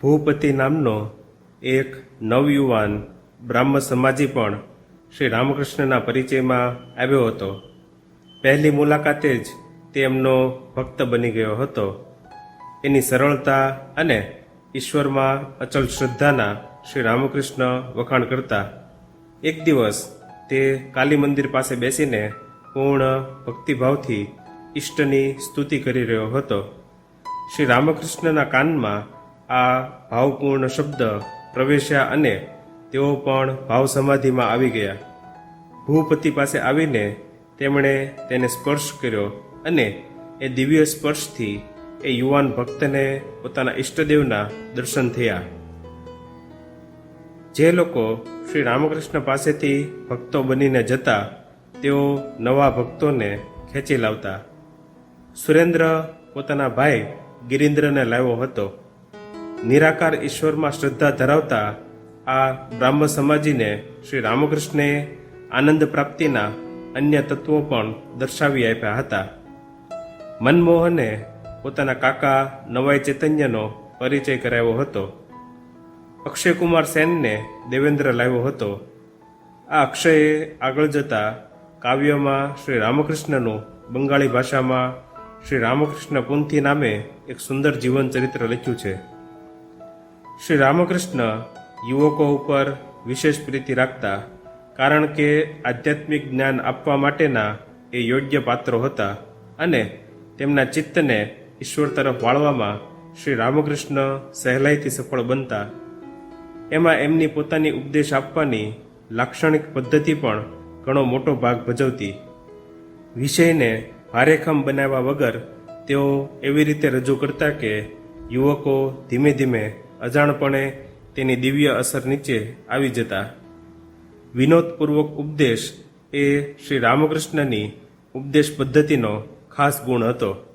ભૂપતિ નામનો એક નવયુવાન બ્રાહ્મ સમાજી પણ શ્રી રામકૃષ્ણના પરિચયમાં આવ્યો હતો. પહેલી મુલાકાતે જ તે એમનો ભક્ત બની ગયો હતો. એની સરળતા અને ઈશ્વરમાં અચલ શ્રદ્ધાના શ્રી રામકૃષ્ણ વખાણ કરતા એક દિવસ તે કાલી મંદિર પાસે બેસીને પૂર્ણ ભક્તિભાવથી ઈષ્ટની સ્તુતિ કરી રહ્યો હતો. શ્રી રામકૃષ્ણના કાનમાં આ ભાવપૂર્ણ શબ્દ પ્રવેશ્યા અને તેઓ પણ ભાવ સમાધિમાં આવી ગયા. ભૂપતિ પાસે આવીને તેમણે તેને સ્પર્શ કર્યો અને એ દિવ્ય સ્પર્શથી એ યુવાન ભક્તને પોતાના ઈષ્ટદેવના દર્શન થયા. જે લોકો શ્રી રામકૃષ્ણ પાસેથી ભક્તો બનીને જતા, તેઓ નવા ભક્તોને ખેંચી લાવતા. સુરેન્દ્ર પોતાના ભાઈ ગિરીન્દ્રને લાવ્યો હતો. નિરાકાર ઈશ્વરમાં શ્રદ્ધા ધરાવતા આ બ્રાહ્મ સમાજીને શ્રી રામકૃષ્ણે આનંદ પ્રાપ્તિના અન્ય તત્વો પણ દર્શાવી આપ્યા હતા. મનમોહને પોતાના કાકા નવાઈ ચૈતન્યનો પરિચય કરાવ્યો હતો. અક્ષયકુમાર સેનને દેવેન્દ્ર લાવ્યો હતો. આ અક્ષયે આગળ જતા કાવ્યમાં શ્રી રામકૃષ્ણનું બંગાળી ભાષામાં શ્રી રામકૃષ્ણ પુંથી નામે એક સુંદર જીવન ચરિત્ર લખ્યું છે. શ્રી રામકૃષ્ણ યુવકો ઉપર વિશેષ પ્રીતિ રાખતા, કારણ કે આધ્યાત્મિક જ્ઞાન આપવા માટેના એ યોગ્ય પાત્રો હતા અને તેમના ચિત્તને ઈશ્વર તરફ વાળવામાં શ્રી રામકૃષ્ણ સહેલાઈથી સફળ બનતા. એમાં એમની પોતાની ઉપદેશ આપવાની લાક્ષણિક પદ્ધતિ પણ ઘણો મોટો ભાગ ભજવતી. વિષયને ભારેખમ બનાવ્યા વગર તેઓ એવી રીતે રજૂ કરતા કે યુવકો ધીમે ધીમે અજાણપણે તેની દિવ્ય અસર નીચે આવી જતા. વિનોદપૂર્વક ઉપદેશ એ શ્રી રામકૃષ્ણની ઉપદેશ પદ્ધતિનો ખાસ ગુણ હતો.